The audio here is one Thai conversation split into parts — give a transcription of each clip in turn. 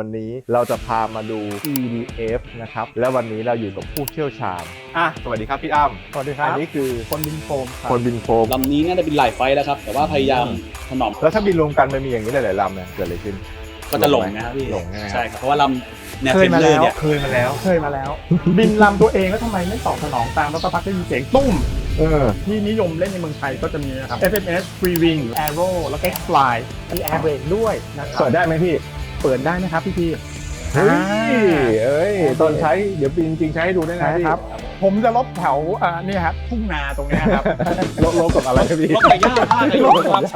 วันนี้เราจะพามาดู EDF นะครับ และวันนี้เราอยู่กับผู้เชี่ยวชาญอะสวัสดีครับพี่อ้ำสวัสดีครับอันนี้คือคนบินโฟมครับคนบินโฟมลำนี้น่าจะเป็นหลายไฟล์แล้วครับ แต่ว่าพยายามถนอมแล้วถ้าบินรวมกันมันมีอย่างนี้หลายๆลำเนี่ยเกิดอะไรขึ้น ก็จะหลงนะครับพี่หลงใช่ไหมครับใช่ครับเพราะว่าลำแนวเคเทยรนมาเลอแล้วร์เนี่ยเคยมาแล้วเคยมาแล้ว บินลำตัวเองแล้วทำไมไม่ตอบสนองตามแล้วก็พักได้ยินเสียงตุ้มเออที่นิยมเล่นในเมืองไทยก็จะมีนะครับ FMS Free Wing Arrow แล้วก็ X Fly มี Air Brake ด้วยนะครับเปิดได้ไหมพี่ เปิดได้นะครับพี่พี่เฮ้ยอ่าเอ้ยตอนใช้เดี๋ยวบินจริงใช้ให้ดูได้นะใช่พี่ครับ ผมจะลบแถวอ่านี่ครับทุ่งนาตรงเนี้ยครับลบลบกับอะไรครับพี่รถไฟย่างมากเลยลบคกัรับบอะไร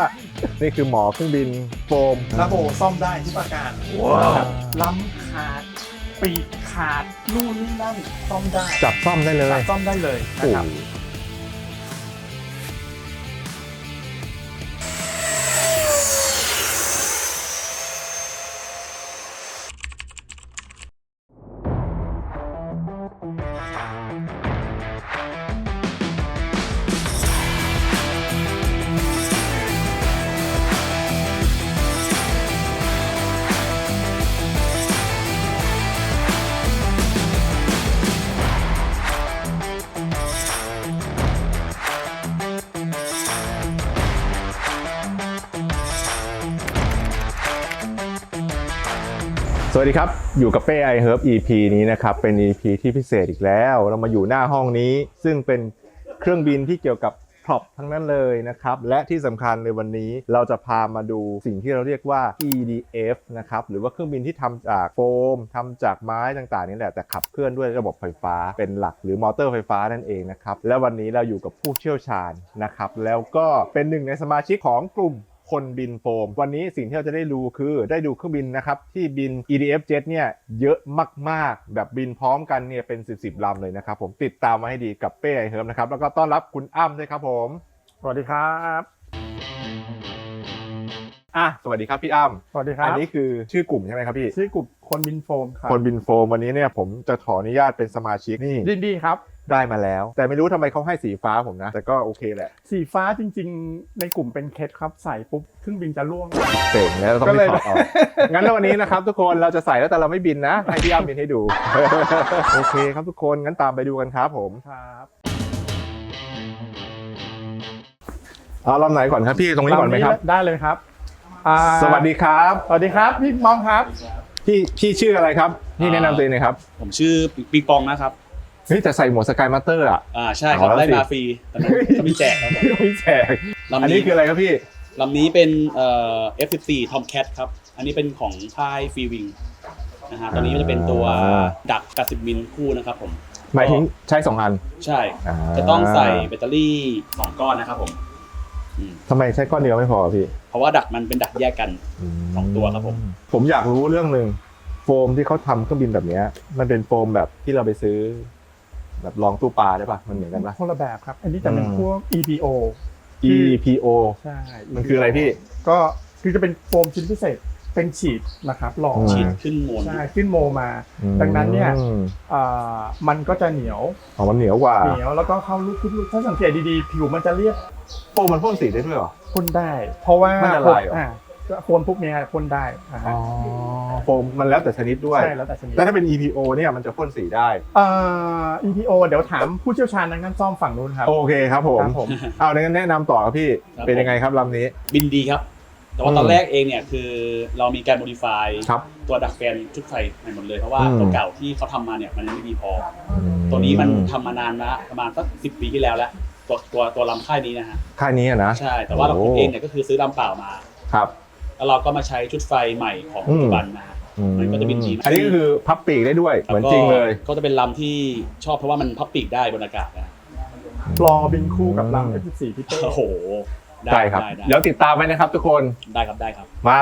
นี่คือหมอเครื่องบินโฟมระบบซ่อมได้ที่ประการว้าวครับลำขาดปีกขาดนู่นนี่นั่นซ่อมได้จับซ่อมได้เลยซ่อมได้เลยนะครับ วัสดีครับ อยู่กับเป้ไอเฮิร์บ EP นี้นะครับ เป็น EP ที่พิเศษอีกแล้ว เรามาอยู่หน้าห้องนี้ ซึ่งเป็นเครื่องบินที่เกี่ยวกับพร็อพทั้งนั้นเลยนะครับ และที่สำคัญในวันนี้เราจะพามาดูสิ่งที่เราเรียกว่า EDF นะครับ หรือว่าเครื่องบินที่ทำจากโฟมทำจากไม้ต่างๆนี่แหละ แต่ขับเคลื่อนด้วยระบบไฟฟ้าเป็นหลักหรือมอเตอร์ไฟฟ้านั่นเองนะครับ และวันนี้เราอยู่กับผู้เชี่ยวชาญนะครับ แล้วก็เป็นหนึ่งในสมาชิกของกลุ่ม คนบินโฟม วันนี้สิ่งที่เราจะได้ดูคือได้ดูเครื่องบินนะครับ ที่บิน EDF Jet เนี่ยเยอะมากๆ แบบบินพร้อมกันเนี่ยเป็น 10บสลำเลยนะครับ ผมติดตามมาให้ดีกับเป้ไอเฮิร์มนะครับ แล้วก็ต้อนรับคุณอ้ำด้วยครับผม สวัสดีครับอะสวัสดีครับพี่อ้ำสวัสดีครับ อันนี้คือชื่อกลุ่มใช่ไหมครับพี่ ชื่อกลุ่มคนบินโฟมครับคนบินโฟมวันนี้เนี่ยผมจะขออนุญาตเป็นสมาชิกนี่ยินดีครับ ได้มาแล้ว แต่ไม่รู้ทำไมเขาให้สีฟ้าผมนะ แต่ก็โอเคแหละสีฟ้าจริง ๆ ในกลุ่มเป็นเคสครับใส่ปุ๊บเครื่องบินจะล่วง เจ๋งแล้วเราต้องก็ไปเลยถอดออกงั้นแล้ววันนี้นะครับ ทุกคนเราจะใส่แล้วแต่เราไม่บินนะให้พี่อ้ำบินให้ดู โอเคครับทุกคนงั้นตามไปดูกันครับผมครับเอาลำไหนก่อนครับพี่ตรงนี้ก่อนไหมครับ ได้เลยครับอ่าสวัสดีครับ สวัสดีครับพี่มองครับ พี่พี่ชื่ออะไรครับ พี่แนะนำตัวเองหน่อยครับ ผมชื่อปิงปองนะครับ เฮ้ยแต่ใส่หมวกสกายมาสเตอร์อะ อ่าใช่ครับเอาแล้วได้สิ มาฟรีตอนนั้นเขามีแจกครับผมไม่แจกลำอันนี้คืออะไรครับพี่ ลำนี้เป็นเอ่อ F14 Tomcat ครับ อันนี้เป็นของค่ายฟรีวิงนะฮะตอนนี้มันจะเป็นตัวดัก80มิลคู่นะครับผม หมายถึงใช้สองอันใช่อ่าจะต้องใส่แบตเตอรี่สองก้อนนะครับผมอืมทำไมใช้ก้อนเดียวไม่พอพี่เพราะว่าดักมันเป็นดักแยกกันสองตัวครับผม ผมอยากรู้เรื่องหนึ่งโฟมที่เขาทำเครื่องบินแบบเนี้ยมันเป็นโฟมแบบที่เราไปซื้อ แบบรองตู้ปลาได้ปะมันเหมือนกันปะ คนละแบบครับ อันนี้จะเป็นอืม พวก EPO EPO ใช่ มันคืออะไรพี่ ก็คือจะเป็นโฟมชิ้นพิเศษเป็นฉีดนะครับหล่ออืม ฉีดขึ้นโมน ใช่ขึ้นโมมา ดังนั้นเนี่ย อืมอ่ามันก็จะเหนียวอ๋อมันเหนียวกว่าเหนียวแล้วก็เข้าลูกขึ้นลูกถ้าสังเกตดีๆ ผิวมันจะเรียบโฟมมันพ่นสีได้ด้วยเหรอ พ่นได้ เพราะว่ามันละลายเหรอ อ่าโฟมพวกเนี้ยพ่นได้อ่าฮะ โฟมมันแล้วแต่ชนิดด้วย ใช่แล้วแต่ชนิดแต่ถ้าเป็น EPO เนี่ยมันจะพ่นสีได้ เอ่อ EPO เดี๋ยวถามผู้เชี่ยวชาญทางด้านซ่อมฝั่งนู้นครับ โอเคครับผมครับผม เอาดังนั้นแนะนำต่อครับพี่เป็นยังไงครับลำนี้ บินดีครับ แต่ว่าตอนแรกเองเนี่ยคือเรามีการโมดิฟายครับ ตัวดักแฟนชุดไฟใหม่หมดเลย เพราะว่าอืม ตัวเก่าที่เขาทำมาเนี่ยมันยังไม่ดีพอ ตัวนี้มันทำมานานนะประมาณสักสิบปีที่แล้วแล้วตัวตัวตัวลำค่ายนี้นะฮะ ค่ายนี้อะนะ ใช่ แต่ว่าเราโอ้ผมเองเนี่ยก็คือซื้อลำเปล่ามา ครับ แล้วเราก็มาใช้ชุดไฟใหม่ของปัจจุบันนะฮะมันก็จะบินดีมากอันนี้ก็คือพับปีกได้ด้วย เหมือนแวก็จริงเลย ก็จะเป็นลำที่ชอบเพราะว่ามันพับปีกได้บนอากาศนะรอบินคู่กับลำ F14 พี่เป้โอ้โหได้ครับได้ได้เดี๋ยวติดตามไว้นะครับทุกคนได้ครับได้ครับมา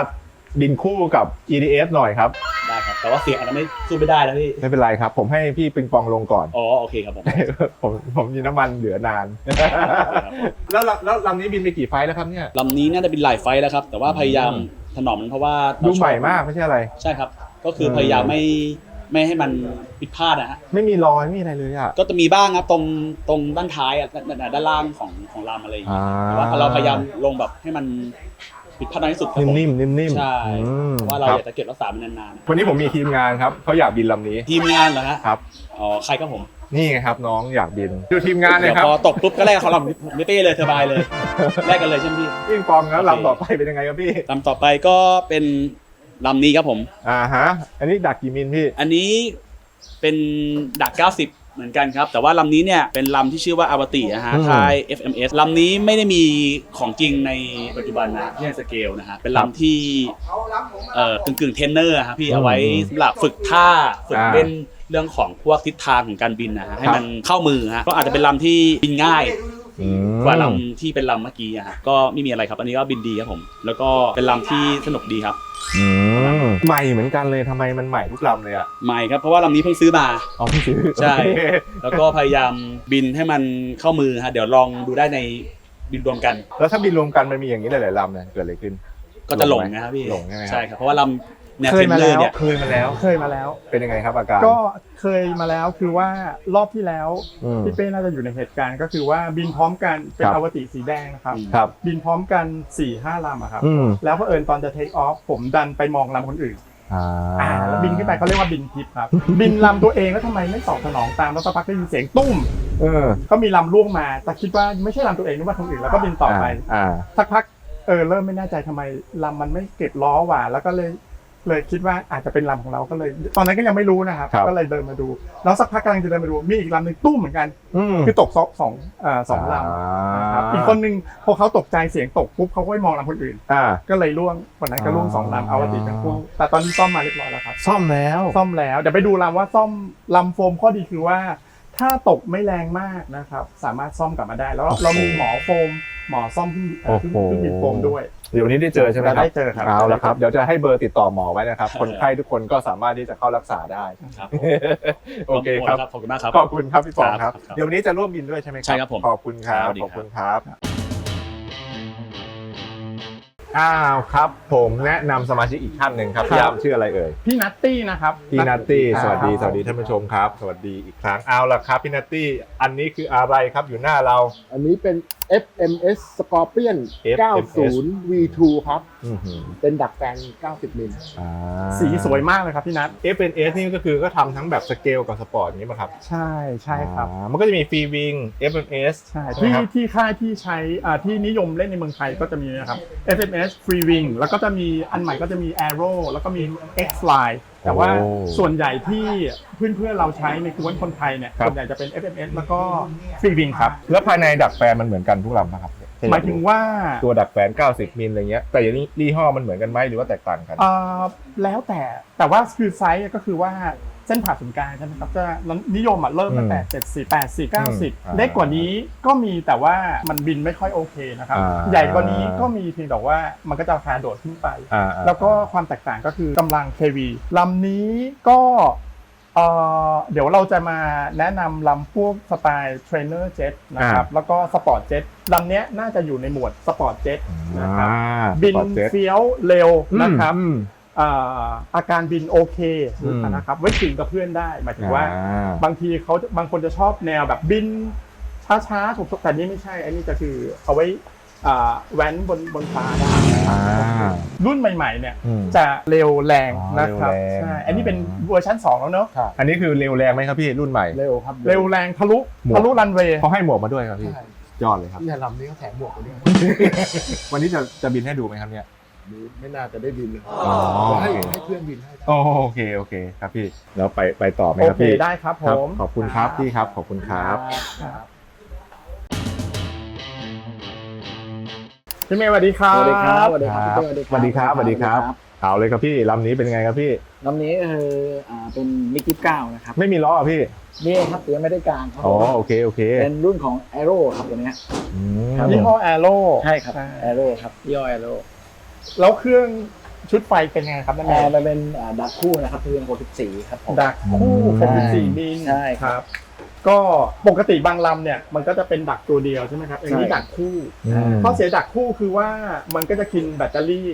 บินคู่กับ EDF หน่อยครับ ได้ครับ แต่ว่าเสียงอาจจะไม่สู้ไม่ได้นะพี่ ไม่เป็นไรครับ ผมให้พี่ปิงปองลงก่อน อ๋อ โอเคครับผม ผมผมมีน้ำมันเหลือนาน แล้วลำแล้วลำนี้บินไปกี่ไฟล์แล้วครับเนี่ย ลำนี้น่าจะเป็นหลายไฟล์แล้วครับ แต่ว่าพยายามถนอมมันเพราะว่าดูเราชอบใหม่มากไม่ใช่อะไร ใช่ครับ ก็คือพยายามไม่ไม่ให้มันผิดพลาดนะฮะ ไม่มีรอยไม่มีอะไรเลยอะ ก็จะมีบ้างครับตรงตรงด้านท้ายอะด้านด้านล่างของของลำอะไรอย่างเงี้ยแต่ว่าเราพยายามลงแบบให้มัน ผิดพลาดน้อยที่สุดครับผมนิ่มๆนิ่มๆใช่อืมเพราะว่าเราคอบยากจะเก็บรักษามันนานวันนี้ผมมีทีมงานครับเขาอยากบินลำนี้ ๆทีมงานเหรอฮะครับ อ๋อใครครับผมนี่ไงครับน้องอยากบินดูทีมงานเลยเดี๋ยวครับพอตกปุ๊บก็แลกเขาลำไม่เป้เลยเทอร์บายเลยแลกกันเลยใช่ไหมพี่พี่ปองแล้วลำต่อไปเป็นยังไงครับพี่ลำต่อไปก็เป็นลำนี้ครับผม อ่าฮะอันนี้ดักกี่มิลพี่อันนี้เป็นดัก90 เหมือนกันครับ แต่ว่าลำนี้เนี่ยเป็นลำที่ชื่อว่าอาวตินะฮะอืม ค่าย FMS ลำนี้ไม่ได้มีของจริงในปัจจุบันนะที่ให้สเกลนะฮะเป็นลำที่เอ่อกึ่งกึ่งๆเทรนเนอร์ครับพี่เอาไว้สำหรับฝึกท่าฝึกอ่าเล่นเรื่องของพวกทิศทางของการบินนะฮะให้มันเข้ามือฮะก็อาจจะเป็นลำที่บินง่าย อืม กว่าลำที่เป็นลำเมื่อกี้อะฮะก็ไม่มีอะไรครับ อันนี้ก็บินดีครับผม แล้วก็เป็นลำที่สนุกดีครับอืมใหม่เหมือนกันเลยทำไมมันใหม่ทุกลำเลยอะใหม่ครับเพราะว่าลำนี้เพิ่งซื้อมา อ๋อพี่ซื้อใช่ โอเคแล้วก็พยายามบินให้มันเข้ามือฮะเดี๋ยวลองดูได้ในบินรวมกัน แล้วถ้าบินรวมกันมันมีอย่างนี้หลายๆลำเนี่ยเกิดอะไรขึ้น ก็จะหลงไหมนะครับพี่หลงใช่ไหมครับ ใช่ครับเพราะว่าลำเนี่ยเคเทรยนมาเนอร์แล้วเนี่ยเคยมาแล้ว เคยมาแล้ว เป็นยังไงครับอาการก็ เคยมาแล้วคือว่ารอบที่แล้วอืม พี่เป้น่าจะอยู่ในเหตุการณ์ก็คือว่าบินพร้อมกันเป็นครับ อวติสีแดงนะครับอืมครับ บินพร้อมกัน4ี่ห้าลำอะครับ อืมแล้วเผอิญตอนจะเทคออฟผมดันไปมองลำคนอื่นอ่าอ่าแล้วบินขึ้นไปเขาเรียกว่าบินทิพย์ครับ บินลำตัวเองแล้วทำไมไม่ตอบสนองตามแล้วสักพักได้ยินเสียงตุ้ม เออก็มีลำล่วงมา แต่คิดว่าไม่ใช่ลำตัวเองนึกว่าคนอื่นแล้วก็บินต่อไป อ่า สักพักเออเริ่มไม่แน่ใจทำไมลำมันไม่เก็บล้อหว่า แล้วก็เลย เลยคิดว่าอาจจะเป็นลำของเราก็เลย ตอนนั้นก็ยังไม่รู้นะครับ ครับ ก็เลยเดินมาดู แล้วสักพักกำลังจะเดินมาดู มีอีกลำหนึ่งตุ้มเหมือนกัน อืมคือตกสองสองเอ่อสองลำนะครับอีกคนนึงพอเขาตกใจเสียงตกปุ๊บเขาก็ไปมองลำคนอื่น อ่า ก็เลยล่วงวันนั้นก็ล่วงสองลำเอาวติทั้งคู่แต่ตอนนี้ซ่อมมาเรียบร้อยแล้วครับ ซ่อมแล้ว ซ่อมแล้วเดี๋ยวไปดูลำว่าซ่อมลำโฟมข้อดีคือว่า ถ้าตกไม่แรงมากนะครับ สามารถซ่อมกลับมาได้ แล้วโอ้โหเรามีหมอโฟม หมอซ่อมเครื่องเอ่อเครื่องโอ้โห เครื่องบินโฟมด้วย เดี๋ยววันนี้ได้เจอใช่ไหมครับได้เจอครับเอาละครับเดี๋ยวจะให้เบอร์ติดต่อหมอไว้นะครับ คนไข้ทุกคนก็สามารถที่จะเข้ารักษาได้ครับโอเคครับขอบคุณมากครับขอบคุณครับพี่ปองครับครับ เดี๋ยววันนี้จะร่วมบินด้วยใช่ไหมครับใช่ครับผมขอบคุณครับครับสวัสดีขครับอบคุณครับอ้าวครับ ผมแนะนำสมาชิกอีกท่านหนึ่งครับครับพี่ยามชื่ออะไรเอ่ยพี่นัตตี้นะครับพี่นัตตี้สวัสดีครับสวัสดีท่านผู้ชมครับ สวัสดีอีกครั้งเอาละครับพี่นัตตี้อันนี้คืออะไรครับอยู่หน้าเรา อันนี้เป็น FMS Scorpion FMS 90 V2 ครับ อื้อหือเป็นดักแฟน90 มิล อ่า สีสวยมากเลยครับพี่นัท FNS นี่ก็คือก็ทำทั้งแบบสเกลกับสปอร์ตอย่างนี้ป่ะครับใช่ใช่ครับ อ่ามันก็จะมีฟรีวิง FNS ใช่ใช่ไหมที่ครับ ที่ค่ายที่ใช้อ่าที่นิยมเล่นในเมืองไทยก็จะมีนะครับ FMS Free Wing แล้วก็จะมีอันใหม่ก็จะมี Arrow แล้วก็มี X Fly แต่ว่าโอ้ส่วนใหญ่ที่เพื่อนๆเราใช้ในกวนคนไทยเนี่ยครับ ส่วนใหญ่จะเป็น FMS แล้วก็ Free Wing ครับแล้วภายในดักแฟนมันเหมือนกันทุกลำนะครับหมายถึงว่าตัวดักแฟน 90มิลอะไรเงี้ยแต่อย่างนี้ยี่ห้อมันเหมือนกันไหมหรือว่าแตกต่างกัน เอ่อแล้วแต่แต่ว่าคือไซส์ก็คือว่า เส้นผ่าศูนย์กลางใช่ไหมครับจะนิยมอะเริ่มตั้งแต่70 80อ่า90เล็กกว่านี้ก็มีแต่ว่ามันบินไม่ค่อยโอเคนะครับอ่าใหญ่กว่านี้ก็มีเพียงแต่ว่ามันก็จะราคาโดดขึ้นไปอ่าแล้วก็ความแตกต่างก็คือกำลัง KV ลำนี้ก็เอ่อเดี๋ยวเราจะมาแนะนำลำพวกสไตล์เทรนเนอร์เจ็ตนะครับแล้วก็สปอร์ตเจ็ตลำเนี้ยน่าจะอยู่ในหมวดสปอร์ตเจ็ตนะครับอ่าบินสปอร์ตเจ็ตเฟี้ยวเร็วนะครับ อืมเอ่ออาการบินโอเคอืมนะครับไว้ถึงกับเพื่อนได้หมายถึงว่าอ่า บางทีเขาบางคนจะชอบแนวแบบบิน ช้าๆถูกๆแต่นี่ไม่ใช่ อันนี้จะคือเอาไว้อ่าแว้นบนบนฟ้าได้อ่ารุ่นใหม่ๆเนี่ยอืมจะเร็วแรงอ๋อนะครับเร็วแรงใช่อันนี้เป็นเวอร์ชัน2 แล้วเนอะอันนี้คือเร็วแรงไหมครับพี่รุ่นใหม่เร็วครับเร็วแรงทะลุหมวกทะลุรันเวย์เขาให้หมวกมาด้วยครับพี่ใช่ยอดเลยครับเนี่ยลำนี้เขาแถมหมวกมาด้วยวันนี้จะจะบินให้ดูไหมครับเนี่ย นี่ไม่น่าจะได้บินเลยอ๋อ ให้ให้เพื่อนบินให้โอโอเคโอเคครับพี่แล้วไปไปต่อไหมโอครับเคพี่ได้ครับผครับม ขอบคุณครับพี่ครับขอบคุณครับครับพี่เมย์สวัสดีครับ สวัสดีครับสวัสดีครับครับพี่เต้สวัสดีครับสวัสดีครับ เอาเลยครับพี่ลำนี้เป็นยังไงครับพี่ ลำนี้คืออ่าเป็นมิกกี้เก้านะครับไม่มีล้ออะพี่นี่ครับยังไม่ได้กลางครับอ๋อโอเคโอเคเป็นรุ่นของ Aero ครับตัวเนี้ย อืมครับยี่ห้อแอโร่ใช่ครับ Aero ครับยี่ห้อ Aero แล้วเครื่องชุดไฟเป็นยังไงครับนั่นเออ่างมันเป็นอ่าดักคู่นะครับคือเป็น64ครับผม ดักคู่ใช่64มิลใช่ครับ ก็ปกติบางลำเนี่ยมันก็จะเป็นดักตัวเดียวใช่ไหมครับอันนี้ใช่ ดักคู่อืม ข้อเสียดักคู่คือว่ามันก็จะกินแบตเตอรี่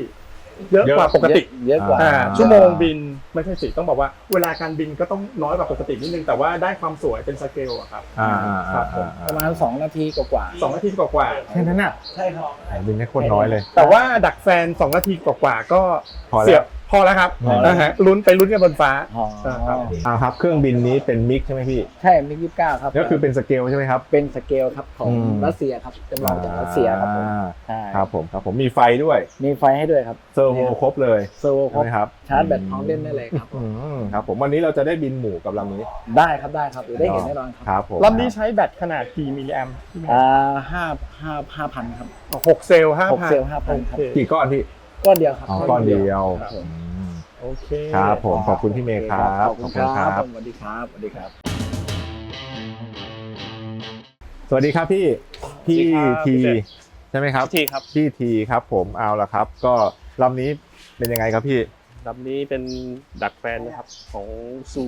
เยอะกว่าปกติ เยอะกว่า อ่าชั่วโมงบินไม่ใช่สิต้องบอกว่า เวลาการบินก็ต้องน้อยกว่าปกตินิดนึงแต่ว่าได้ความสวยเป็นสเกลอะครับอ่าอ่าคอ่ารับผมอ่าประมาณสองนาทีกว่าสองนาทีกว่าแค่นั้นอะๆใช่ครับบินได้โคตรน้อยเลยๆแต่ว่าดักแฟนสองนาทีกว่าๆก็พอแล้วเสียบพอแล้วครับพอแล้ว นะฮะลุ้นไปลุ้นกันบนฟ้า อ๋อครับ อ่าครับ เครื่องบินนี้เป็นมิกใช่ไหมพี่ ใช่มิกยี่สิบเก้าครับก็คือเป็นสเกลใช่ไหมครับ เป็นสเกลครับของอืม รัสเซียครับจำลองจากรัสเซียครับผมอ่าใช่ครับผมครับผมมีไฟด้วยมีไฟให้ด้วยครับเซอร์โวครบเลยเซอร์โวครใช่บไหมครับชาร์จแบตพร้อมเล่นได้เลยครับ อืมครับผมวันนี้เราจะได้บินหมู่กับลำนี้ได้ครับได้ครับเดี๋ยวได้เห็นแน่นอนครับครับผมลำนี้ใช้แบตขนาดกี่มิลลิแอมป์อ่าห้าห้าห้าพันครับหกเซลล์ห้าหกพันเซลล์5,000ครับกี่ก้อนพี่ ก้อนเดียวครับอ๋อก้อนเดียวครับผมอืมโอเคครับผมขอบคุณพี่เมย์ครับขอบคุณครับสวัสดีครับสวัสดีครับ สวัสดีครับพี่พี่สวัสดีครับทีพี่เจใช่ไหมครับที่ครับพี่ทีครับ ผมเอาละครับ ก็ลำนี้เป็นยังไงครับพี่ลำนี้เป็นดักแฟนนะครับของซู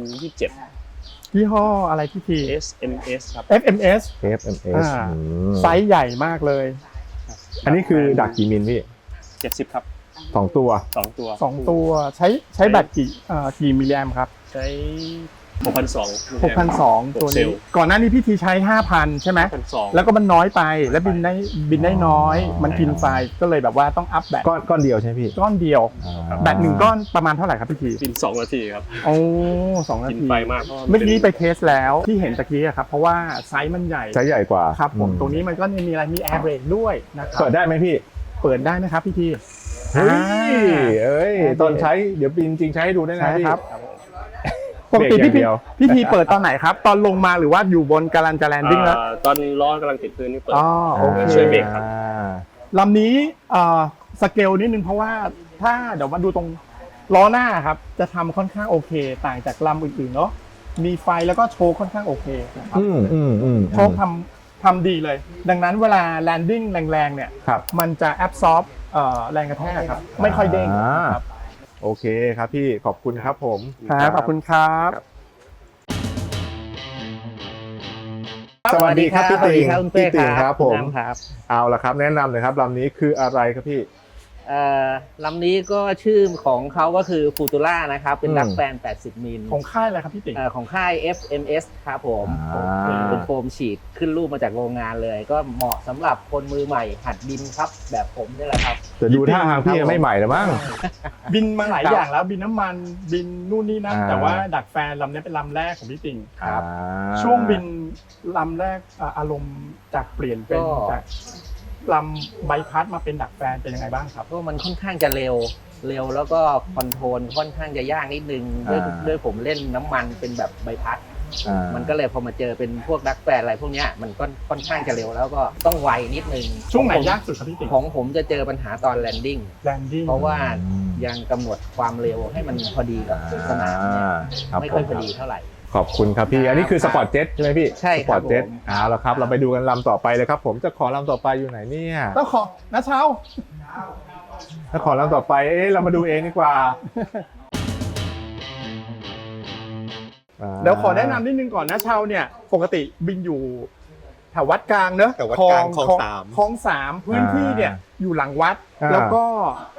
27ยี่ห้ออะไรพี่ที SMS ครับ FMS FMS อ่าอืมไซส์ใหญ่มากเลย อันนี้คือดักกี่มิลพี่70ครับ สองตัว2ตัวสองตัวใช้ใช้แบตกี่เอ่อกี่มิลลิแอมป์ครับ ใช้6,200 6,200ตัวเซลนี้ล์ก่อนหน้านี้พี่ทีใช้5,000ใช่ไหม6,200แล้วก็มันน้อยไปแล้วบินได้บินได้น้อย มันกินไฟก็เลยแบบว่าต้องอัพแบตก้อนก้อนเดียวใช่ไหมพี่ก้อนเดียวอ่าแบตหนึ่งก้อนประมาณเท่าไหร่ครับพี่ทีบิน2นาทีครับโอ้สองนากินทีไฟมากเมื่อกี้ไปเทสแล้วที่เห็นตะกี้อะครับเพราะว่าไซส์มันใหญ่ใช้ใหญ่กว่าครับผมอืตรงนี้มันก็มีอะไรมีแอร์เบรกด้วยนะครับเปิดได้ไหมพี่เปิดได้นะครับพี่ที เฮ้ยอ่าเอ้ยตอนใช้เดี๋ยวบินจริงใช้ให้ดูได้นะใช่พี่ครับปกติเบรกพี่อย่างเดียวพี่ทีเปิดตอนไหนครับ ตอนลงมาหรือว่าอยู่บนการันจะแลนดิ้งแล้วอ่าตอนร้อนกำลังติดพื้นนี่เปิดอ๋อโอเคช่วยเบรกครับอ่าลำนี้เอ่อสเกลนิดนึงเพราะว่าถ้าเดี๋ยวมาดูตรงล้อหน้าครับ จะทำค่อนข้างโอเค ต่างจากลำอื่นๆเนาะมีไฟแล้วก็โชว์ค่อนข้างโอเคนะครับอืมอืมอืมโชว์ทำทำดีเลย ดังนั้นเวลาแลนดิ้งแรงๆเนี่ยครับมันจะแอบซอฟ แรงกระแทกครับ ไม่ค่อยเด้งอ่า ครับโอเคครับพี่ขอบคุณครับผม ครับขอบคุณครับ สวัสดีครับพี่ติงสวัสดีครับคุณเป้พี่ติงครับผม น้ำครับ เอาละครับ แนะนำเลยครับลำนี้คืออะไรครับพี่เอ่อ ลำนี้ก็ชื่อของเขาก็คือฟูตูล่านะครับ เป็นอืมดักแฟน 80 มิลของค่ายอะไรครับพี่ติ๋งเอ่อของค่าย FMS ครับผมอ่าเป็นโฟมฉีดขึ้นรูปมาจากโรงงานเลย ก็เหมาะสำหรับคนมือใหม่หัดบินครับ แบบผมนี่แหละครับแต่ดูท่าทางพี่ยังไม่ใหม่แล้วมั้งบินมาหลายครับอย่างแล้ว บินน้ำมันบินนู่นนี่นั่นอ่าแต่ว่าดักแฟนลำนี้เป็นลำแรกของพี่ติ่งครับ ช่วงบินลำแรกอ่าอารมณ์จากเปลี่ยนเป็นจาก ลำใบพัดมาเป็นดักแฟนเป็นยังไงบ้างครับเพราะมันค่อนข้างจะเร็ว เร็วแล้วก็คอนโทรลค่อนข้างจะยากนิดนึงด้วยอ่า ด้วยผมเล่นน้ำมันเป็นแบบใบพัด อ่ามันก็เลยพอมาเจอเป็นพวกดักแฟนอะไรพวกเนี้ยมันก็ค่อนข้างจะเร็วแล้วก็ต้องไวนิดนึงช่วงไหนของผมยากสุดครับพี่ติ่งของผมจะเจอปัญหาตอนแลนดิ้งแลนดิ้งเพราะว่ายังกำหนดความเร็วให้มันพอดีกับสนามเนี่ยครับไม่ผค่อยมพอดีเท่าไหร่ ขอบคุณครับพี่ อันนี้คือสปอร์ตเจ็ตใช่ไหมพี่ใช่สคปรัอบร์ตเจ็ตผม เอาละครับ เราไปดูกันลำต่อไปเลยครับ ผมจะขอลำต่อไปอยู่ไหนเนี่ยต้องขอนะเช้าถ้าขอลำต่อไปเอ๊ะเรามาดูเองดีกว่าเดี๋ยวขอแนะนำนิดนึงก่อนนะเช้าเนี่ย ปกติบินอยู่แถววัดกลางเนอะแถววัดกลางคลองสาม คลองสามพื้นที่เนี่ย อยู่หลังวัด อ่า แล้วก็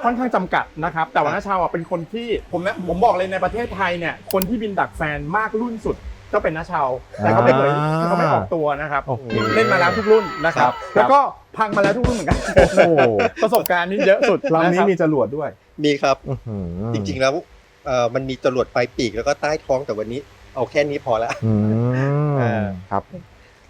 ค่อนข้างจำกัดนะครับ แต่ว่าน้าชาวอะเป็นคนที่ผมนะผมบอกเลยในประเทศไทยเนี่ยคนที่บินดักแฟนมากรุ่นสุดก็เป็นน้าชาวแต่เขาไม่เคยเขาไม่ออกตัวนะครับ โอเค เล่นมาแล้วทุกรุ่นนะครับ ครับ แล้วก็พังมาแล้วทุกรุ่นเหมือนกัน โอ้โหประสบการณ์นี่เยอะสุดลำนี้ะครับมีจรวดด้วย มีครับ อื้อหือจริงๆแล้วเอ่อมันมีจรวดปลายปีกแล้วก็ใต้ท้องแต่วันนี้เอาแค่นี้พอละ อืมเออครับ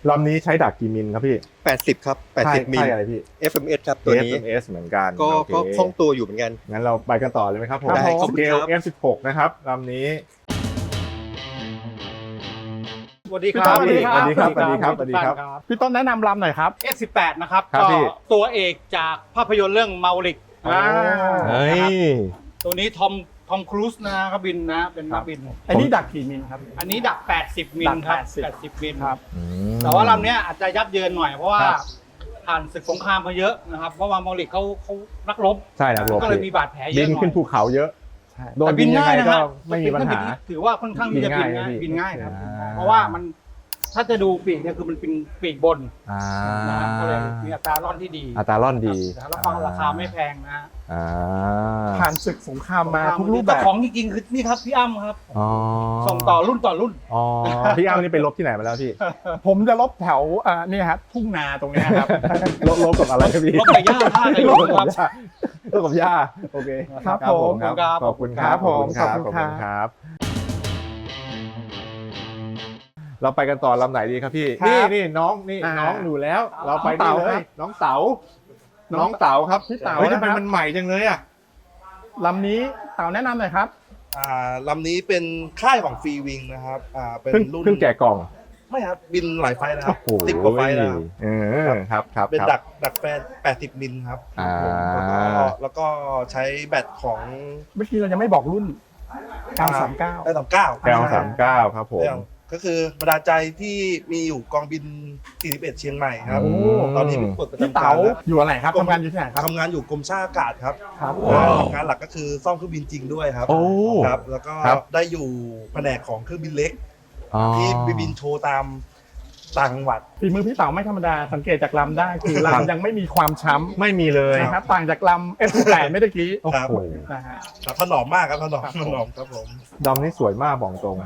ลำนี้ใช้ดักกี่มิลครับพี่80 ครับ 80 มิลค่ายอะไรพี่ FMS ครับ ตัวนี้ FMS เหมือนกันก็โอเคก็คล่องตัวอยู่เหมือนกัน งั้นเราไปกันต่อเลยไหมครับผมได้ครับ สเกลครับ F16 นะครับลำนี้ สวัสดีพี่คต้รันบสวัสดีครับสวัสดีครับสวัสดีครับ พี่ต้นแนะนำลำหน่อยครับ F18 นะครับครับก็พี่ ตัวเอกจากภาพยนตร์เรื่องเมาลิกอ่าเฮ้ย ตัวนี้ทอม ทอมครูซนะครับบินนะ เป็นนักบิน อันนี้ดักกี่มิลครับ อันนี้ดัก 80 มิลครับดัก80 มิลครับแต่ว่าลำเนี้ยอาจจะยับเยินหน่อยเพราะว่าครับผ่านศึกสงครามมาเยอะนะครับ เพราะว่าเมาลิกเขาเขานักรบใช่นะรบ ก็เลยมีบาดแผลเยบิอะนหน่อยขึ้นภูเขาเยอะใช่โดนแต่บินยังไงนะก็ฮะไม่มีปัญหา ถือว่าค่อนข้างที่จะบินง่ายบิบินนง่าง่ายยนะครับพี่เพราะว่ามัน ถ้าจะดูปีกเนี่ยคือมันเป็นปีกบนอ่านะฮะก็เลยมีอัตราร่อนที่ดีอัตราล่อนดีครับแล้วก็ราคาไม่แพงนะฮะอ่าผ่านศึกสงครามมาทุกรูปแบเจ้าบของจริงๆคือนี่ครับพี่อ้ำครับ อ๋อส่งต่อรุ่นต่อรุ่น อ๋อพี่อ้ำนี่ไปลบที่ไหนมาแล้วพี่ ผมจะลบแถวอ่านี่ฮะทุ่งนาตรงเนี้ยครับ ลบลบกับอะไรครับพี่ลบกับย่าท่ากับลยุบงกับครับย่าลบกับย่าโอเคครับผมครับขอบคุณครับครับผมขอบขคุอบณคุณคครัรับ เราไปกันต่อลำไหนดีครับพี่ ครับนี่นี่น้องนี่อ่าน้องอยู่แล้ว เราไปน้นี่องเลเต๋ายครับน้องเต๋าน้องเต๋าครับพี่เต๋าเฮ้ยทำไมนะครับ มันใหม่จังเลยอะลำนี้เต่าแนะนำหน่อยครับ อ่าลำนี้เป็นค่ายของฟรีวิงนะครับอ่าเป็นเพิ่งรุ่นเพิ่งแกะกล่องไม่ครับบินหลายไฟล์นะครับโอ้โหสิบกว่าไฟล์แล้วครับเออครับครับเป็นครับดักดักแฟน80 มิลครับอ่า แล้วก็แล้วก็ใช้แบตของเมื่อกี้เรายังไม่บอกรุ่น 939ได้สามเก้า แก้วสามเก้าครับผม ก็คือบันดาลใจที่มีอยู่กองบิน 41 เชียงใหม่ครับ โอ้ ตอนนี้เป็นปลดประพี่จำกาเต๋ารแล้ว อยู่อะไรครับทำงานอยู่ที่ไหนครับ ทำงานอยู่กรมช่างอากาศครับครับแล้วงานหลักก็คือซ่อมเครื่องบินจริงด้วยครับโอ้ครับ แล้วก็ครับ ได้อยู่แผนกของเครื่องบินเล็กอ๋อที่ไปบินโชว์ตาม ต่างจังหวัดฝีมือพี่เต๋าไม่ธรรมดาสังเกตจากลำได้คือลำยังไม่มีความช้ำไม่มีเลยนะครับต่างจากลำ F8 ไม่ได้กี้โอ้ครับโหนะฮะ ครับถนอมมากครับถนอมครับถนอมครับผมดำนี่สวยมากบอกตรง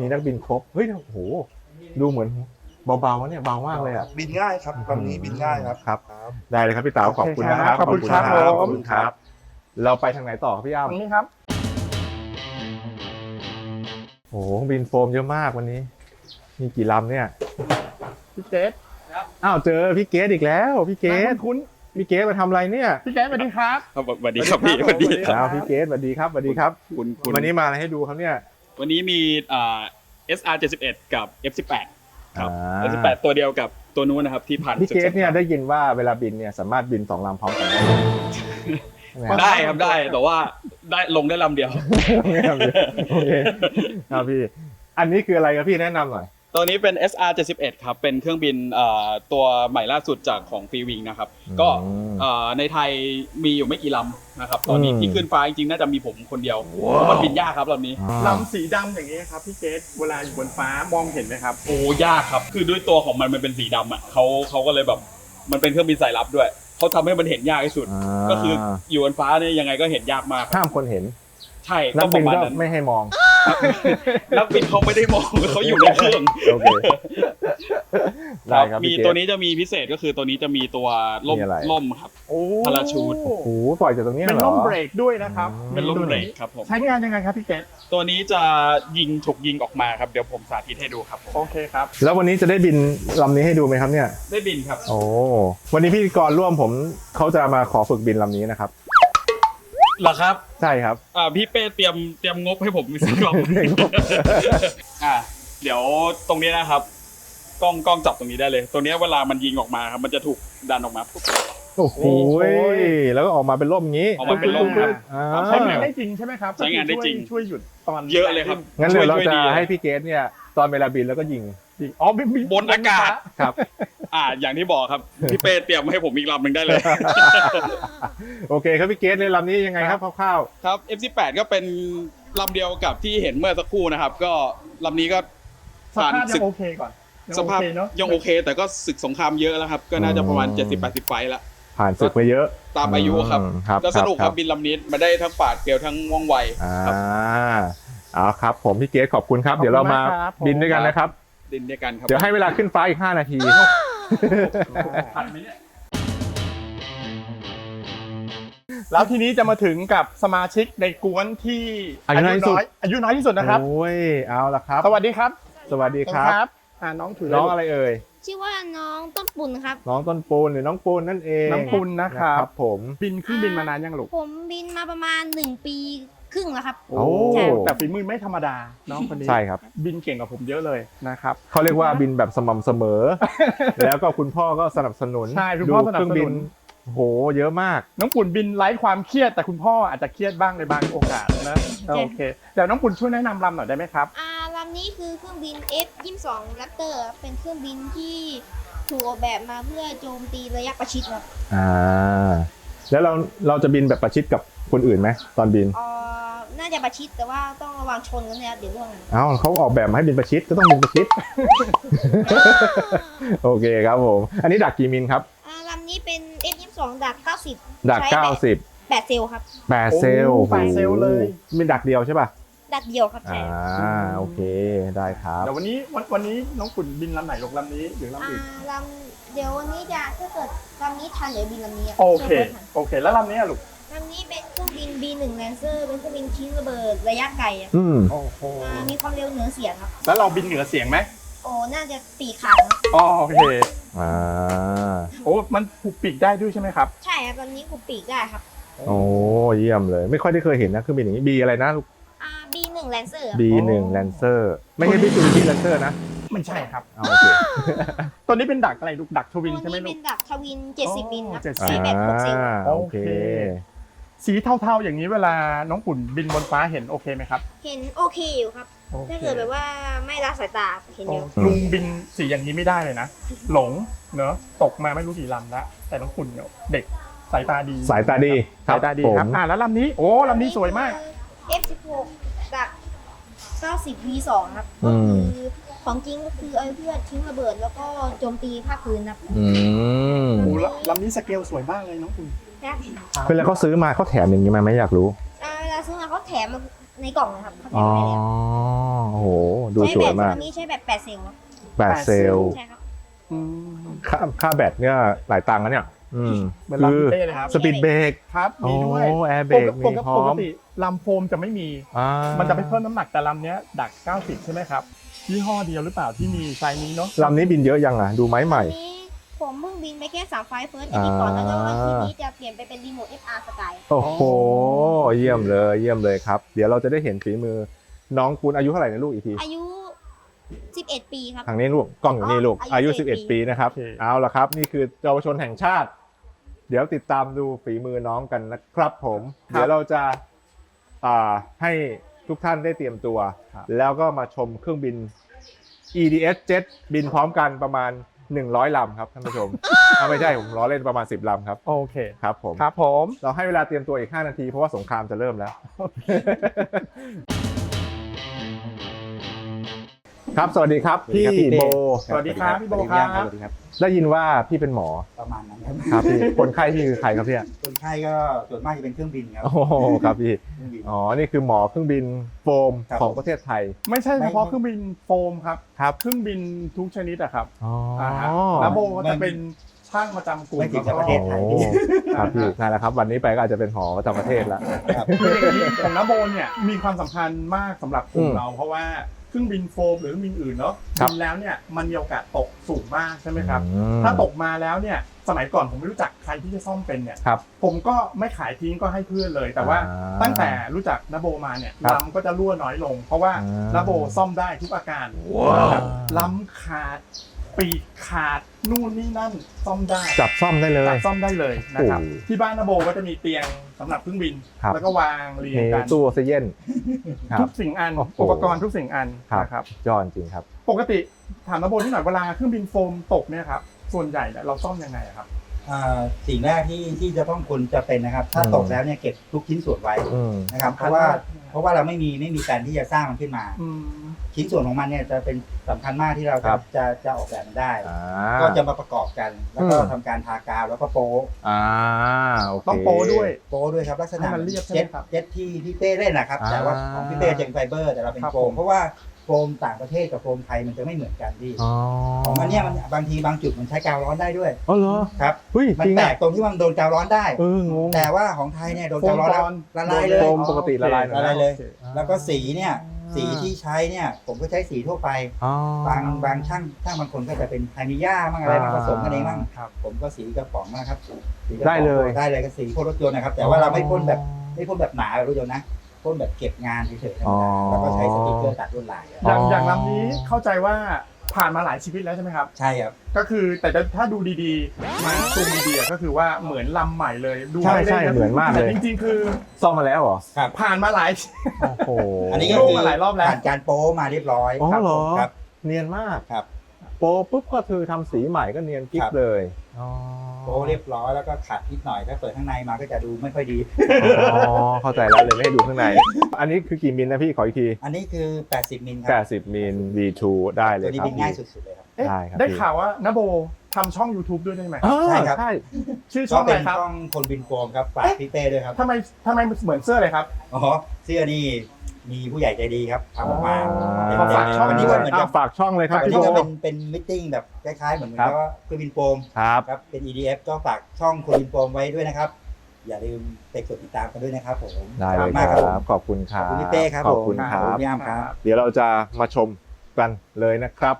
มีนักบินครบ เฮ้ย โอ้โห ดูเหมือนเบาๆเนี่ยเบามากเลยอะ บินง่ายครับลำนี้บินง่ายครับ ครับ ได้เลยครับพี่เต๋าขอบคุณนะครับขอบคุณครับขอบผม คุณครับ เราไปทางไหนต่อครับพี่อ้ำตรงนี้ครับ โอ้โหบินโฟมเยอะมากวันนี้ มีกี่ลำเนี่ย พี่เกสอ้าวเจอพี่เกสอีกแล้ว พี่เกสคุ้นพี่เกสมาทำอะไรเนี่ยๆพี่เกสสวัสดีครับครับสวัสดีครับพี่สวัสดีอ้าวพี่เกสสวัสดีครับสวัสดีครับคุณคุณวันนี้มาอะไรให้ดูครับเนี่ย วันนี้มีอ่า SR 71กับ F18 ครับอ่า F18 ตัวเดียวกับตัวนู้นนะครับที่ผ่านพี่เกสเนี่ยศึสงครามได้ยินว่าเวลาบินเนี่ยสามารถบินสองลำพร้อมกันได้ใช่ไหมครับได้ครับได้แต่ว่าได้ลงได้ลำเดียวโอเคครับโอเคครับพี่ อันนี้คืออะไรครับพี่แนะนำหน่อย ตัวนี้เป็น SR 71ครับ เป็นเครื่องบินเอ่อตัวใหม่ล่าสุดจากของฟรีวิงนะครับ ก็อืมเอ่อในไทยมีอยู่ไม่กี่ลำนะครับ ตอนนี้อืม ที่ขึ้นฟ้าจริงๆ น่าจะมีผมคนเดียวเพราะมันบินยากครับลำนี้ ลำสีดำอย่างนี้ครับพี่เกสเวลาอยู่บนฟ้ามองเห็นไหมครับ โอ้ยากครับ คือด้วยตัวของมันมันเป็นสีดำอะเขาเขาก็เลยแบบ มันเป็นเครื่องบินสายลับด้วย เขาทำให้มันเห็นยากที่สุด อ่าก็คืออยู่บนฟ้าเนี่ยยังไงก็เห็นยากมากครับห้ามคนเห็นใช่นัต้กองปบินระมาณก็นั้น ไม่ให้มอง นักบินเขาไม่ได้มองเขาอยู่ในเครื่องโอเคได้ครับมีพี่เกตัวสนี้จะมีพิเศษก็คือตัวนี้จะมีตัวล่มมีอะไร ล่มครับ โอ้พาราชูท โอ้โหปล่อยจากตรงนี้เป็นเหรอร่มเบรกด้วยนะครับเป็นล่มเบรกครับผมใช้งานยังไงครับพี่เกสตัวนี้จะยิงถูกยิงออกมาครับเดี๋ยวผมสาธิตให้ดูครับผมโอเคครับ แล้ววันนี้จะได้บินลำนี้ให้ดูไหมครับเนี่ย ได้บินครับ โอ้วันนี้พิธีกรร่วมผมเขาจะมาขอฝึกบินลำนี้นะครับ เหรอครับ ใช่ครับ อ่าพี่เป้เตรียมเตรียมงบให้ผมสักกล่อง อ่าเดี๋ยวตรงนี้นะครับ กล้องกล้องจับตรงนี้ได้เลย ตัวเนี้ยเวลามันยิงออกมาครับมันจะถูกดันออกมาปุ๊บ โอ้โหแล้วก็ออกมาเป็นร่มงี้ออกมาเป็นร่มครับ อ่าใช้งานได้จริงใช่ไหมครับใช้งานได้จริง ช่วยช่วยหยุดตอนเยอะเลยครับงั้นเดี๋ยวเราช่จะดีลยให้พี่เกสเนี่ย ตอนเวลาบินแล้วก็ยิง จริงอ๋อบินบนอากาศ ครับ อ่า อย่างที่บอกครับ พี่เป้เตรียมให้ผมอีกลำหนึ่งได้เลย โอเคครับพี่เกสในลำนี้ยังไงครับคร่าวครับ F18 ก็เป็นลำเดียวกับที่เห็นเมื่อสักครู่นะครับ ก็ลำนี้ก็สผ่านภาพยัศึงกโอเคก่อนยังสโอภาพเคเนาะยังโอเค แต่ก็ศึกสงครามเยอะแล้วครับ ก็น่าจะประมาณ 70-80ไฟล์ละ ๆ ผ่านศึกมาเยอะตามอายุครับอืมครับก็สนุกคครัรับบบินลำนี้มาได้ทั้งปาดเปรียวทั้งว่องไวอ่าครับ เอาครับ ผมพี่เกสขอบคุณครับ เดี๋ยวเรามาบินด้วยกันนะครับ ดินด้วยกันครับเดี๋ยวให้เวลาขึ้นฟ้าอีก 5 นาที ทันไหมเนี่ยแล้วทีนี้จะมาถึงกับสมาชิกในกวนที่อายุน้อยที่สุด อายุน้อยที่สุดนะครับ โอ้ย เอาละครับ สวัสดีครับ สวัสดีครับ อ่าน้องถือน้องอะไรเอ่ย ชื่อว่าน้องต้นปุ่นครับ น้องต้นปูนหรือน้องปูนนั่นเองน้องปุณนะครับ ผม บินเครื่องบินมานานยังลูก ผมบินมาประมาณหนึ่งปี ครึ่งแล้วครับ โอ้แต่ฝีมือไม่ธรรมดาน้องคนนี้ใช่ครับบินเก่งกว่าผมเยอะเลยนะครับ เขาเรียกว่าบินแบบสม่ำเสมอ แล้วก็คุณพ่อก็สนับสนุนใช่คุณพ่อสนับสนุนดูเครื่องบิโหเยอะมาก น้องปุ่นบินไร้ความเครียดแต่คุณพ่ออาจจะเครียดบ้างในบางโอกาสนะโอเคเดี๋ยวน้องปุ่นช่วยแนะนำลำหน่อยได้ไหมครับ อ่าลำนี้คือเครื่องบิน F22 Raptor ครับเป็นเครื่องบินที่ถูกออกแบบมาเพื่อโจมตีระยะประชิดครับ อ่า แล้วเราเราจะบินแบบประชิดกับ คนอื่นไหมตอนบิน เอ่อในน่าจะประชิดแต่ว่าต้องระวังชนกันนะครับเดี๋ยวร่วงเอ้าเขาออกแบบมาให้บินประชิดก็ต้องบินประชิด โอเคครับผม อันนี้ดักกี่มิลครับ อ่าลำนี้เป็น F22 ดัก 90ดัก ใช้แบบ90 8เซลล์ครับ 8 เซลล์โอ้แปดเซลล์เลย มีดักเดียวใช่ป่ะ ดักเดียวครับอ่า ใช่โอเค ได้ครับเดี๋ยววันนี้วันวันนี้น้องขุนบินลำไหนลงลำนี้หรือลำอ่าอื่น ลำเดี๋ยววันนี้จะถ้าเกิดลำนี้ทันเดี๋ยวบินลำนี้ะโอเคพื่ทันโอเค แล้วลำนี้อะลูก ลำนี้เป็นเครื่องบิน B1 Lancer เป็นเครื่องบินทิ้งระเบิดระยะไกลอะอืม โอ้โห อ่ามีความเร็วเหนือเสียงครับ แล้วเราบินเหนือเสียงไหมโอ้น่าจะปีกขาดครับอ๋อโอเค อ่า โอ้ มันผูกปีกได้ด้วยใช่ไหมครับ ใช่ครับตอนนี้กูปีกได้ครับโอ้เยี่ยมเลย ไม่ค่อยได้เคยเห็นนะเครื่องบินอย่างนี้ B อะไรนะลูกอ่า B1 Lancer ครับ B1 Lancer ไม่ใช่บิซูบิชิ Lancer นะไม่ใช่ครับ เอาโอเคตัวนี้เป็นดักอะไรลูก ดักทวินตัวใช่ไหมนี้ลูเป็ก นดักทวิน 70มิลครับ70ใช้แบต6เซลล์อ่า โอเค โอเค สีเทาๆอย่างนี้เวลาน้องขุนบินบนฟ้าเห็นโอเคไหมครับเห็นโอเคอยู่ครับ โอคถ้าเกิดแบบว่าไม่ละสายตาเห็นโอ้อยู่ลุงบินสีอย่างนี้ไม่ได้เลยนะ หลงเนอะตกมาไม่รู้กี่ลำแล้วแต่น้องขุนเนี่ยเด็กสายตาดีสายตาดีครัสาบยตาดีผมครับอ่าแล้วลำนี้โอ้ลำนี้สวยมาก F16 ดัก 90 V2 ครับอืก็มคือของจริงก็คือเอาเพื่อทิ้งระเบิดแล้วก็โจมตีภาคพื้นครับ อืม โอ้ลำลำนี้สเกลสวยมากเลยน้องขุนครับ เวลาเขาซื้อมาเขาแถมอย่างนี้มาไหมอยากรู้อ่าเวลาซื้อมาเขาแถมมาในกล่องนะครับเขาแถอ๋อมมาให้แล้วโอ้โหดูใช้สแบวยตมากอันนี้ใช้แบบ8เซลล์ครับแปดเซลล์ใช่ครับ อืมค่าค่าแบตเนี่ยหลายตังค์นะเนี่ย อืมเหมือนคืลำอพี่เต้เลยครับ สปีดเบรกครับ โอ้มีด้วยแอร์เบรกปมีกพร้อปกมติลำโฟมจะไม่มี อ่ามันจะไปเพิ่มน้ำหนักแต่ลำเนี้ยดัก 90 ใช่ไหมครับยี่ห้อเดียวหรือเปล่าที่มีไซส์นี้เนาะลำนี้บินเยอะยังอะ ดูไหมใหม่ อันนี้ ผมเพิ่งบินไปแค่3ไฟล์เฟิร์สอาทิตย์ก่อนแล้วก็อ่าอาทิตย์นี้จะเปลี่ยนไปเป็นรีโมท FR Sky โอ้โห เยี่ยมเลย เยี่ยมเลยครับ เดี๋ยวเราจะได้เห็นฝีมือ น้องคุณอายุเท่าไหร่นะลูกอีกที อายุ 11 ปีครับ ทางนี้ลูกกล้องอยู่นี่ลูกอ๋ออาอายุ ยุ11 ปีนะครับเอาละครับ นี่คือเยาวชนแห่งชาติ เดี๋ยวติดตามดูฝีมือน้องกันนะครับผมเดี๋ยวเราจะอ่าให้ทุกท่านได้เตรียมตัวแล้วก็มาชมเครื่องบิน EDS Jet บินพร้อมกันประมาณ 100ลำครับท่านผู้ชม ถ้าไม่ใช่ผมล้อเล่นประมาณ 10ลำครับโอเคครับผมครับผมเราให้เวลาเตรียมตัวอีก 5 นาทีเพราะว่าสงครามจะเริ่มแล้ว ครับสวัสดีครับพี่โบ สวัสดีครับพี่โบครับ สวัสดีครับ ได้ยินว่าพี่เป็นหมอประมาณนั้นครับครับพี่คนไข้พี่คือใครครับพี่คนไข้ก็ส่วนมากจะเป็นเครื่องบินครับโอ้โหครับพี่เครื่องบิน อ๋อนี่คือหมอเครื่องบินโฟมครับของประเทศไทยไม่ใช่เฉพาะไม่เครื่องบินโฟมครับครับเครื่องบินทุกชนิดอะครับอ๋ออ่าฮะแล้วโบก็จะเป็นช่างประจำกลุ่มไม่ถึงกับแล้วก็ประเทศไทย โอ้ครับพี่นั่นแหละครับ วันนี้ไปก็อาจจะเป็นหอประจำประเทศละ ครับ คืออย่างนี้ของน้าโบเนี่ยมีความสำคัญมากสำหรับกลุ่มอืมเรา เพราะว่าเค รื่องบินโฟมหรือเครื่องบินอื่นเนาะครับ บินแล้วเนี่ยมันมีโอกาสตกสูงมากใช่ไหมครับ อืม ถ้าตกมาแล้วเนี่ยสมัยก่อนผมไม่รู้จักใครที่จะซ่อมเป็นเนี่ยครับผมก็ไม่ขายทิ้งก็ให้เพื่อนเลย แต่ว่าอ่าตั้งแต่รู้จักนาโบมาเนี่ยครับลำก็จะรั่วน้อยลง เพราะว่าอ่านาโบซ่อมได้ทุกอาการว้าวนะครับลำขาด ปีกขาดนู่นนี่นั่นซ่อมได้จับซ่อมได้เลย จับซ่อมได้เลยนะครับโอ้ที่บ้านนาโบก็จะมีเตียงสำหรับเครื่องบิน ครับ แล้วก็วางเรียงมีกันตู้ออกซิเจน ครัทุบกสิ่งอันโอ้โห อุปกรณ์ทุกสิ่งอันครับนะครับ ยอดจริงครับ ปกติถามนาโบที่หน่อยเวลาเครื่องบินโฟมตกเนี่ยครับส่วนใหญ่เนี่ยเราซ่อมยังไงอะครับ อ่าสิ่งแรกที่ที่จะต้องควรจะเป็นนะครับ ถ้าอืม ตกแล้วเนี่ยเก็บทุกชิ้นส่วนไว้อืม นะครับ เพราะว่าเพราะว่าเราไม่มีไม่มีการที่จะสร้างมันขึ้นมา อืม ชิ้นส่วนของมันเนี่ยจะเป็นสำคัญมากที่เราครัจะบจะจะออกแบบมันได้ อ่า ก็จะมาประกอบกัน แล้วก็อืม ทำการทากาวแล้วก็โป๊ะอ่าโอเค ต้องโป๊ด้วย โป๊ด้วยครับลักษณะให้มันเรียบใช่ไหมเจ็ตครับ เจ็ตที่พี่เป้เล่นนะครับอ่าแต่ว่า ของพี่เป้จะเป็นไฟเบอร์แต่เราเป็นครับโฟผมม เพราะว่าโฟมต่างประเทศกับโฟมไทยมันจะไม่เหมือนกันพี่อ๋อของมันเนี่ยมันบางทีบางจุดมันใช้กาวร้อนได้ด้วยอ๋อเหรอครับเฮ้ยมันจริงแปลอะกตรงที่ว่ามันโดนกาวร้อนได้ เอองง แต่ว่าของไทยเนี่ยโดนกาวร้อนแล้วโฟมละลายเลย โฟมปกติละลายหน่อยละลายเลยโอคแล้วก็สีเนี่ย สีที่ใช้เนี่ย ผมก็ใช้สีทั่วไป อ๋อ บางบางช่างช่างบางคนก็จะเป็นไทมิย่าบ้างอะไรบ้างผสมกันเองบ้างครับ ผมก็สีกระป๋องนะครับสีกระป๋องได้เลย ได้เลยก็สีพ่นรถยนต์นะครับ แต่ว่าเราไม่พ่นแบบไม่พ่นแบบหนาแบบรถยนต์นะพ่นแบบเก็บงานเฉยๆธรรมดาแล้วก็ใช้สติ๊กเกอร์ตัดลวดลาย อย่างอย่างลำนี้เข้าใจว่า ผ่านมาหลายชีวิตแล้วใช่ไหมครับ ใช่ครับ ก็คือแต่ถ้าดูดีๆมันซูมดีๆอะก็คือว่าเหมือนลำใหม่เลยดูใช่ไม่ได้ใช่เหมือนมากเลย แต่จริงๆ คือซ่อมมาแล้วเหรอผ่านมาหลาย โอ้โหอันนี้ก็โล่งคือมาหลายรอบแล้ว ผ่านการโป้มาเรียบร้อยอ๋อครับเหรอผมครับ เนียนมากครับ โปรปุ๊บก็คือทำสีใหม่ก็เนียนกิ๊บครับ เลยอ๋อ โป๊เรียบร้อยแล้วก็ขัดนิดหน่อยถ้าเปิดข้างในมาก็จะดูไม่ค่อยดี อ๋อเข้าใจแล้วเลยไม่ให้ดูข้างใน อันนี้คือกี่มิลนะพี่ขออีกทีอันนี้คือ 80มิลครับ80มิล V2 ได้เลตัวยนี้ครับเป็นง่ายสุดๆเลยครับ เอ๊ะได้ครับได้พี่ ข่าวว่านโบทำช่อง YouTube ด้วยได้ไหมอ่าใช่ครับ ใช่ ชื่อช่ก็องอะเป็ไรนครับช่องคนบินโฟมครับฝากพี่เต้ด้วยครับทำไมทำไมเหมือนเสื้อเลยครับ อ๋อเสื้อนี่ มีผู้ใหญ่ใจดีครับทำออกมาขอฝากช่องวันนี้ก็เหมือนอะกับฝากช่องเลยครับวันพี่นี้โบ ก็เป็นเป็นมิทติ้งแบบคล้ายๆเหมือนครับกับว่าคือบินโฟมครับ ครับเป็น EDF ก็ฝากช่องคนบินโฟมไว้ด้วยนะครับ อย่าลืมไปกดติดตามกันด้วยนะครับผมได้เลยมากคครับรับ ขอบคุณคขรัอบบคุณพี่เต้ครับขอบคุณผมครัขอบ บพี่ยามครับ เดี๋ยวเราจะมาชมกันเลยนะครับ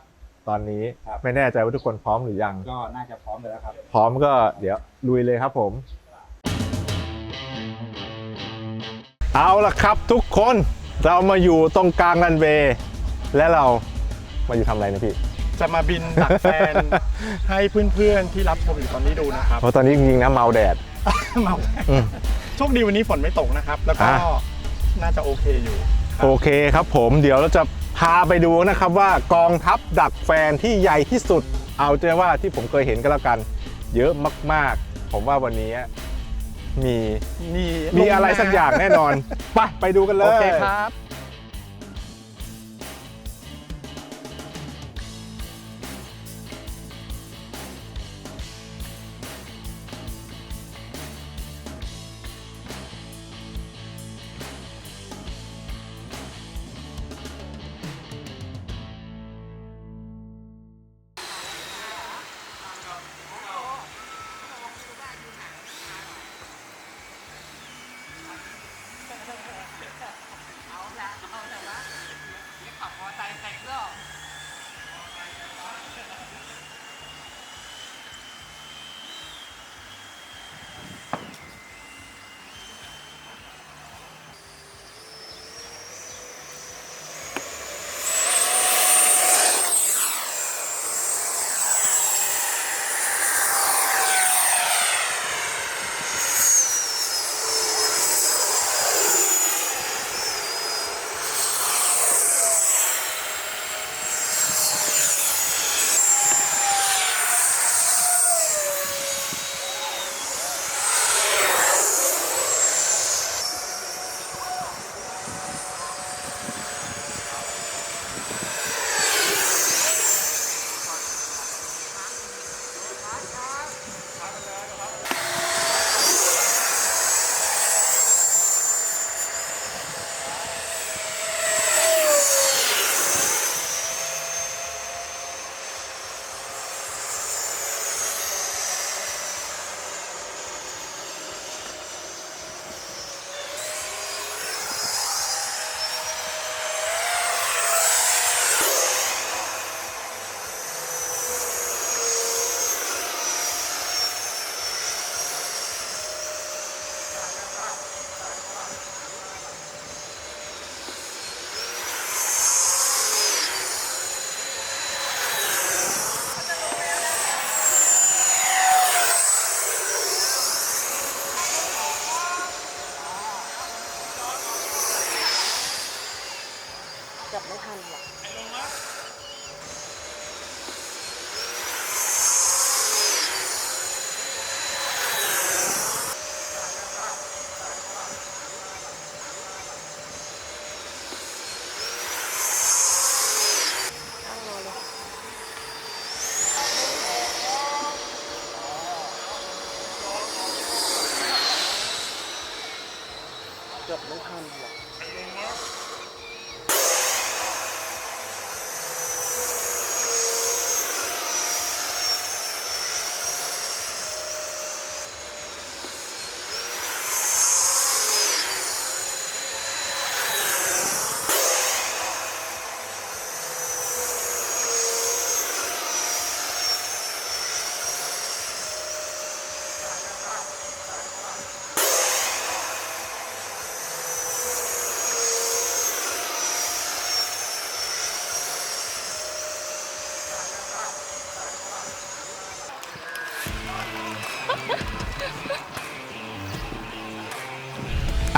ตอนนี้ครับ ไม่แน่ใจว่าทุกคนพร้อมหรือยัง ก็น่าจะพร้อมกันแล้วครับ พร้อมก็เดี๋ยวลุยเลยครับผม เอาละครับทุกคน เรามาอยู่ตรงกลางรันเวย์และเรามาอยู่ทำอะไรนะพี่จะมาบินดักแฟน ให้เพื่อนๆที่รับชมอยู่ตอนนี้ดูนะครับ เพราะตอนนี้จริงๆนะเมาแดด เมาอืม โชคดีวันนี้ฝนไม่ตกนะครับ แล้วก็อะ น่าจะโอเคอยู่โอเคครับผมเดี๋ยวเราจะพาไปดูนะครับว่ากองทัพดักแฟนที่ใหญ่ที่สุด เอาเจว่าที่ผมเคยเห็นก็แล้วกัน เยอะมากๆ ผมว่าวันนี้ มีมีมีอะไรสักอย่างแน่นอน ไปไปดูกันเลโอยเคครับ 没看出来。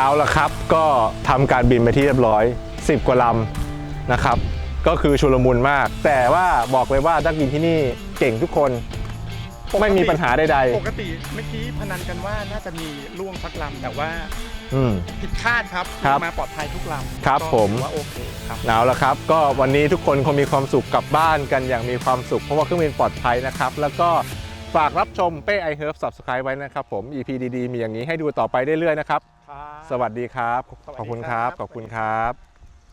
เอาละครับก็ทำการบินไปที่เรียบร้อย 10 กว่าลำนะครับ ก็คือชุลมุนมาก แต่ว่าบอกเลยว่านักบินที่นี่เก่งทุกคนไม่มีปัญหาใดปกติเมื่อกี้พนันกันว่าน่าจะมีล่วงสักลำแต่ว่าๆอืม ผิดคาดครับครับมาปลอดภัยทุกลำครับก็ผม ถือว่าโอเคครับ เอาละครับ ก็วันนี้ทุกคนคงมีความสุขกลับบ้านกันอย่างมีความสุข เพราะว่าเครื่องบินปลอดภัยนะครับ แล้วก็ฝากรับชมเป้ไอเฮิร์ฟสับสไครต์ไว้นะครับผม EP ดีๆมีอย่างนี้ให้ดูต่อไปเรื่อยๆนะครับ สวัสดีครับขอบคุณครับขอบคุณครับ